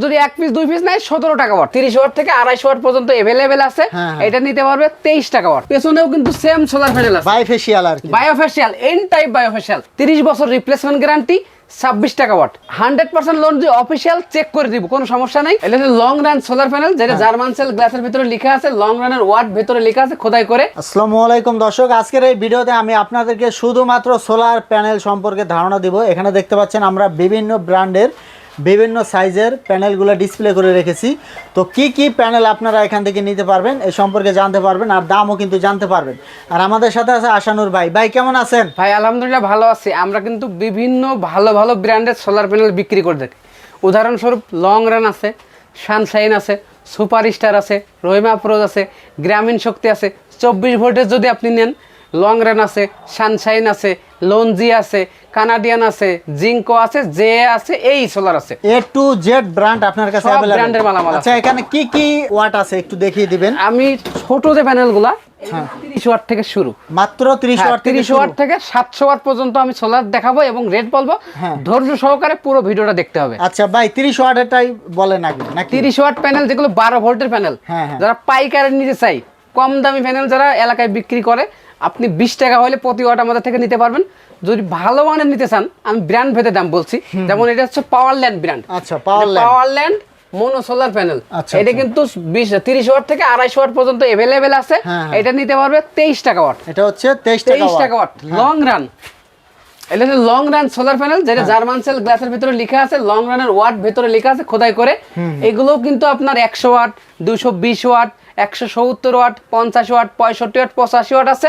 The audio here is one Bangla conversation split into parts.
যদি এক পিস দুই পিস নাই সতেরো টাকা ওয়াট তিরিশ ওয়াট থেকে আড়াইশো ওয়াট পর্যন্ত এভেলেবেল আছে। হ্যাঁ, হ্যাঁ। এটা নিতে পারবে তেইশ টাকা ওয়াট পেছনেও কিন্তু সেম সোলার প্যানেল আছে। বাইফেশিয়াল আর কি। বায়োফেশিয়াল এন টাইপ বায়োফেশিয়াল তিরিশ বছর রিপ্লেসমেন্ট গ্যারান্টি ছাব্বিশ টাকা ওয়াট হান্ড্রেড পার্সেন্ট লোন যে অফিসিয়াল চেক করে দিব কোনো সমস্যা নাই। এটা লং রান সোলার প্যানেল যেটা জার্মান সেল গ্লাসের ভিতরে লেখা আছে লং রানের ওয়াট ভিতরে লেখা আছে খোদাই করে। আসসালামু আলাইকুম দর্শক আজকের এই ভিডিওতে আমি আপনাদেরকে শুধুমাত্র সোলার প্যানেল সম্পর্কে ধারণা দিব। এখানে দেখতে পাচ্ছেন আমরা বিভিন্ন ব্র্যান্ডের বিভিন্ন সাইজের প্যানেলগুলো ডিসপ্লে করে রেখেছি। তো কি কি প্যানেল আপনারা এখান থেকে নিতে পারবেন এই সম্পর্কে জানতে পারবেন আর দামও কিন্তু জানতে পারবেন। আর আমাদের সাথে আছে আশানুর ভাই। ভাই, কেমন আছেন? ভাই, আলহামদুলিল্লাহ ভালো আছি। আমরা কিন্তু বিভিন্ন ভালো ভালো ব্র্যান্ডের সোলার প্যানেল বিক্রি করে থাকি। উদাহরণস্বরূপ লং রান আছে সানশাইন আছে সুপার স্টার আছে রহিমা প্রোজ আছে গ্রামীণ শক্তি আছে। চব্বিশ ভোল্টেজ যদি আপনি নেন লং রান আছে সানশাইন আছে লঞ্জি আছে কানাডিয়ান আছে জিঙ্কো আছে জে আছে এই সোলার আছে। এ টু জেড ব্র্যান্ড আপনার কাছে brand এর মালামাল আচ্ছা এখানে কি কি ওয়াট আছে একটু দেখিয়ে দিবেন? আমি ছোট যে প্যানেলগুলা তিরিশ ওয়াট থেকে শুরু। মাত্র 30 হ্যাঁ, ওয়াট 30 ওয়াট থেকে সাতশো ওয়াট পর্যন্ত আমি সোলার দেখাবো এবং রেট বলব। ধৈর্য সহকারে পুরো ভিডিওটা দেখতে হবে। আচ্ছা ভাই 30 ওয়াটেরটাই বলেন আগে নাকি? তিরিশ ওয়াট প্যানেল যেগুলো বারো ভোল্টের প্যানেল হ্যাঁ, হ্যাঁ। যারা পাইকারি নিতে চাই কম দামি প্যানেল যারা এলাকায় বিক্রি করে আপনি বিশ টাকা হলে প্রতি ওয়াট আমাদের থেকে নিতে পারবেন। যদি ভালো মানের নিতে চান আমি ব্র্যান্ড ভেদে দাম বলছি। যেমন এটা হচ্ছে পাওয়ার ল্যান্ড ব্র্যান্ড আচ্ছা power lamp power land mono solar panel আচ্ছা, এটা আচ্ছা। কিন্তু বিশ তিরিশ ওয়াট থেকে আড়াইশো ওয়াট পর্যন্ত এভেলেবেল আছে। হ্যাঁ, হ্যাঁ। এটা নিতে পারবে তেইশ টাকা ওয়াট এটা হচ্ছে তেইশ টাকা ওয়াট লং রান এটা হচ্ছে লং রান সোলার প্যানেল যেটা জার্মান সেল গ্লাসের ভিতরে লেখা আছে। লং রানের ওয়াট ভিতরে লেখা আছে খোদাই করে। এগুলো কিন্তু আপনার একশো ওয়াট দুশো বিশ ওয়াট একশো সত্তর ওয়াট পঞ্চাশ ওয়াট পঁয়ষট্টি ওয়াট পঁচাশি ওয়াট আছে।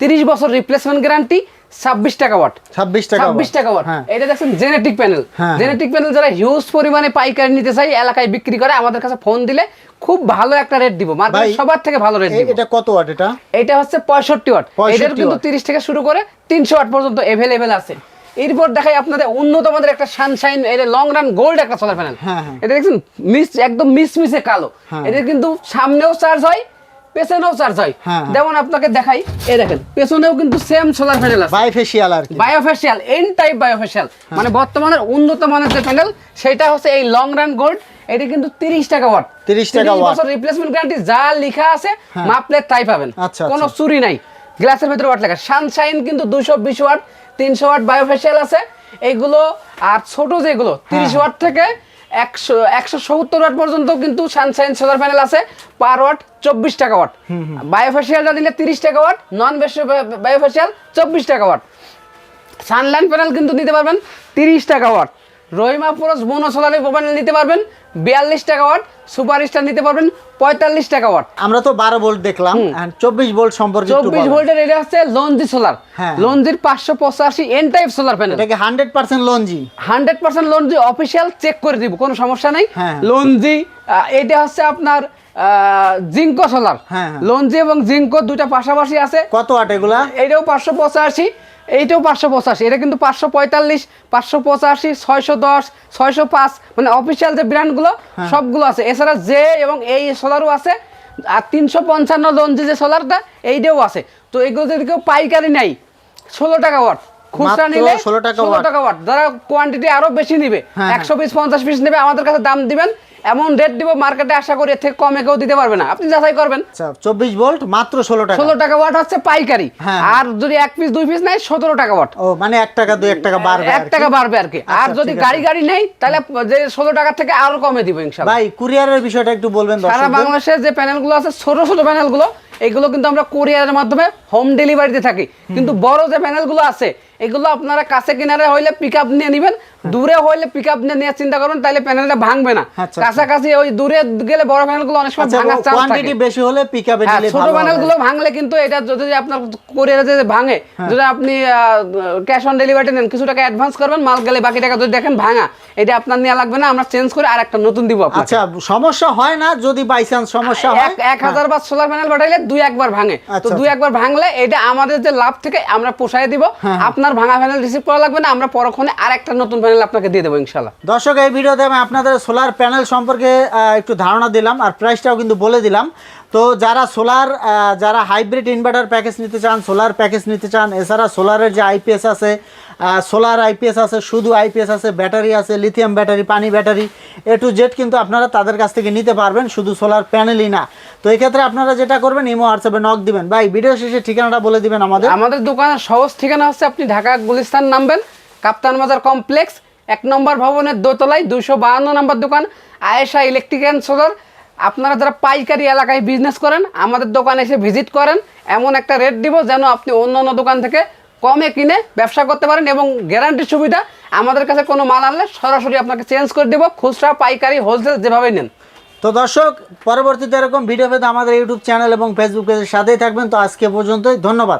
তিরিশ বছর রিপ্লেসমেন্ট গ্যারান্টি ছাব্বিশ টাকা ওয়াট 26 টাকা ছাব্বিশ টাকা ওয়াট হ্যাঁ। এটা দেখছেন জেনেটিক প্যানেল। জেনেটিক প্যানেল যারা হিউজ পরিমাণে পাইকারি নিতে চাই এলাকায় বিক্রি করে আমাদের কাছে ফোন দিলে খুব ভালো একটা রেট দিব। মার্কেটে সবার থেকে ভালো রেট দিব। এটা কত ওয়াট এটা? এটা হচ্ছে পঁয়ষট্টি ওয়াট 65 এটার কিন্তু। তিরিশ থেকে শুরু করে তিনশো ওয়াট পর্যন্ত এভেলেবেল আছে। এরপর দেখাই আপনাদের উন্নত একটা সানশাইন এটা লং রান গোল্ড একটা সোলার প্যানেল হ্যাঁ। এটা দেখছেন? মিস একদম মিস মিসে কালো। হ্যাঁ। এটা কিন্তু সামনেও চার্জ হয় পেছনেও চার্জ হয়। হ্যাঁ। যেমন আপনাকে দেখাই এই দেখেন পেছনেও কিন্তু সেম সোলার প্যানেল আছে। বাইফেশিয়াল আর বায়োফেশিয়াল এন টাইপ বায়োফেশিয়াল মানে বর্তমানের উন্নত মানের যে প্যানেল সেটা হচ্ছে এই লং রান গোল্ড এটা কিন্তু তিরিশ টাকা ওয়াট 30 টাকা। বছর রিপ্লেসমেন্ট গ্যারান্টি যা লেখা আছে মাপলে তাই পাবেন। আচ্ছা, কোনো আচ্ছা। চুরি নাই। গ্লাসের ভিতরে ওয়াট লেখা। সানশাইন কিন্তু দুশো বিশ ওয়াট তিনশো ওয়াট বায়োফেশিয়াল আছে। এইগুলো আর ছোট যেগুলো তিরিশ ওয়াট থেকে একশো একশো সত্তর ওয়াট পর্যন্ত কিন্তু সানশাইন সোলার প্যানেল আছে। পার ওয়াট চব্বিশ টাকা ওয়াট বায়োফেশিয়ালটা দিলে তিরিশ টাকা ওয়াট নন বায়োফেশিয়াল চব্বিশ টাকা ওয়াট সানলাইন প্যানেল কিন্তু নিতে পারবেন তিরিশ টাকা ওয়াট রহিমা পুরস বোন সোলার প্যানেল নিতে পারবেন বিয়াল্লিশ টাকা ওয়াট সুপার স্টার নিতে পারবেন পঁয়তাল্লিশ টাকা ওয়াট আমরা তো 12 ভোল্ট দেখলাম চব্বিশ 24 ভোল্ট সম্পর্কে চব্বিশ। ভোল্টের এটা হচ্ছে লঞ্জি সোলার হ্যাঁ। লঞ্জির পাঁচশো পঁচাশি এন টাইপ সোলার প্যানেল এটাকে hundred percent Longi hundred percent Longi official check করে দিব কোনো সমস্যা নেই হ্যাঁ। লঞ্জি এটা হচ্ছে আপনার জিঙ্কো সোলার। হ্যাঁ, হ্যাঁ। লঞ্জি এবং জিঙ্কো দুইটা পাশাপাশি আছে। কত ওয়াট এগুলা? এইটাও পাঁচশো পঁচাশি এইটাও পাঁচশো পঁচাশি। এটা কিন্তু পাঁচশো পঁয়তাল্লিশ পাঁচশো পঁচাশি ছয়শো দশ ছয়শো পাঁচ। মানে অফিসিয়াল যে ব্র্যান্ডগুলো হ্যাঁ। সবগুলো আছে। এছাড়া জে এবং এই সোলারও আছে। আর তিনশো পঞ্চান্ন লঞ্জি যে সোলারটা এইটাও আছে। তো এগুলো যদি কেউ পাইকারি নেই ষোলো টাকা ওয়াট। খুচরা নিলে 16 টাকা ষোলো টাকা ওয়াট। যারা কোয়ান্টিটি আরও বেশি নিবে একশো পিস পঞ্চাশ পিস নেবে আমাদের কাছে দাম দিবেন এমন রেট দিব মার্কেটে আশা করি এর থেকে কমে কেউ দিতে পারবে না। আপনি যাচাই করবেন। আচ্ছা 24 ভোল্ট মাত্র 16 টাকা। ষোলো টাকা ওয়াট হচ্ছে পাইকারি। হ্যাঁ। আর যদি এক পিস দুই পিস নেয় সতেরো টাকা ওয়াট ও মানে 1 টাকা 2 1 টাকা বাড়বে এক টাকা বাড়বে আর কি। আর আচ্ছা, যদি গাড়ি গাড়ি নেই তাহলে যে ষোলো টাকা থেকে আরও কমে দিব ইনশাল্লাহ। ভাই কুরিয়ারের বিষয়টা একটু বলবেন সারা দর্শকদের। বাংলাদেশে যে প্যানেলগুলো আছে ছোট ছোট প্যানেলগুলো এগুলো কিন্তু আমরা কোরিয়ারের মাধ্যমে হোম ডেলিভারিতে থাকি। কিন্তু বড় যে প্যানেলগুলো আছে এগুলো আপনারা কাছে কিনারে হইলে পিক আপ নিয়ে নেবেন। দূরে হইলে পিক আপ নিয়ে চিন্তা করবেন তাহলে প্যানেলটা ভাঙবে না। আচ্ছা, আচ্ছা। কাছাকাছি ওই দূরে গেলে বড় প্যানেলগুলো অনেক সময় আচ্ছা ভাঙার চান্স থাকে। কোয়ান্টিটি বেশি হলে পিকআপে হ্যাঁ, দিলে ছোট ভালো প্যানেলগুলো ভাঙলে কিন্তু এটা যদি আপনার কোরিয়ারে যদি ভাঙে হ্যাঁ। যদি আপনি ক্যাশ অন ডেলিভারি নেন কিছু টাকা অ্যাডভান্স করবেন মাল গেলে বাকি টাকা যদি দেখেন ভাঙা এটা আপনার নেওয়া লাগবে না আমরা চেঞ্জ করে আর একটা নতুন দিব আপনাকে। আচ্ছা সমস্যা হয় না যদি বাই চান্স সমস্যা হয়? এক এক হাজার বার সোলার প্যানেল পাঠাইলে দুই একবার ভাঙে। তো দুই একবার ভাঙলে এটা আমাদের যে লাভ থেকে আমরা পোষায় দিব। হ্যাঁ, হ্যাঁ। আপনার ভাঙা প্যানেল রিসিভ করা লাগবে না আমরা পরক্ষণে আর একটা নতুন প্যানেল আপনাকে দিয়ে দেবো ইনশাল্লাহ দর্শক এই ভিডিওতে আমি আপনাদের সোলার প্যানেল সম্পর্কে একটু ধারণা দিলাম আর প্রাইসটাও কিন্তু বলে দিলাম। তো যারা সোলার যারা হাইব্রিড ইনভার্টার প্যাকেজ নিতে চান সোলার প্যাকেজ নিতে চান এছাড়া সোলারের যে আইপিএস আছে সোলার আইপিএস আছে শুধু আইপিএস আছে ব্যাটারি আছে লিথিয়াম ব্যাটারি পানি ব্যাটারি এ টু জেড কিন্তু আপনারা তাদের কাছ থেকে নিতে পারবেন শুধু সোলার প্যানেলই না। তো এই ক্ষেত্রে আপনারা যেটা করবেন ইমো হোয়াটসঅ্যাপে নক দিবেন। ভাই ভিডিও শেষে ঠিকানাটা বলে দিবেন আমাদের। আমাদের দোকানের সহজ ঠিকানা হচ্ছে আপনি ঢাকা গুলিস্তান নামবেন। কাপ্তান বাজার কমপ্লেক্স, এক নম্বর ভবনের দোতলায় দুশো বাহান্ন নম্বর দোকান, আয়েশা ইলেকট্রিক অ্যান্ড সোলার। আপনারা যারা পাইকারি এলাকায় বিজনেস করেন, আমাদের দোকানে এসে ভিজিট করেন, এমন একটা রেট দিব যেন আপনি অন্য অন্য দোকান থেকে কমে কিনে ব্যবসা করতে পারেন এবং গ্যারান্টির সুবিধা, আমাদের কাছে কোনো মাল আনলে সরাসরি আপনাকে চেঞ্জ করে দেবো, খুচরা, পাইকারি হোলসেল যেভাবে নেন। তো দর্শক, পরবর্তীতে এরকম ভিডিও পেতে আমাদের ইউটিউব চ্যানেল এবং ফেসবুক পেজের সাথেই থাকবেন। তো আজকে পর্যন্তই, ধন্যবাদ।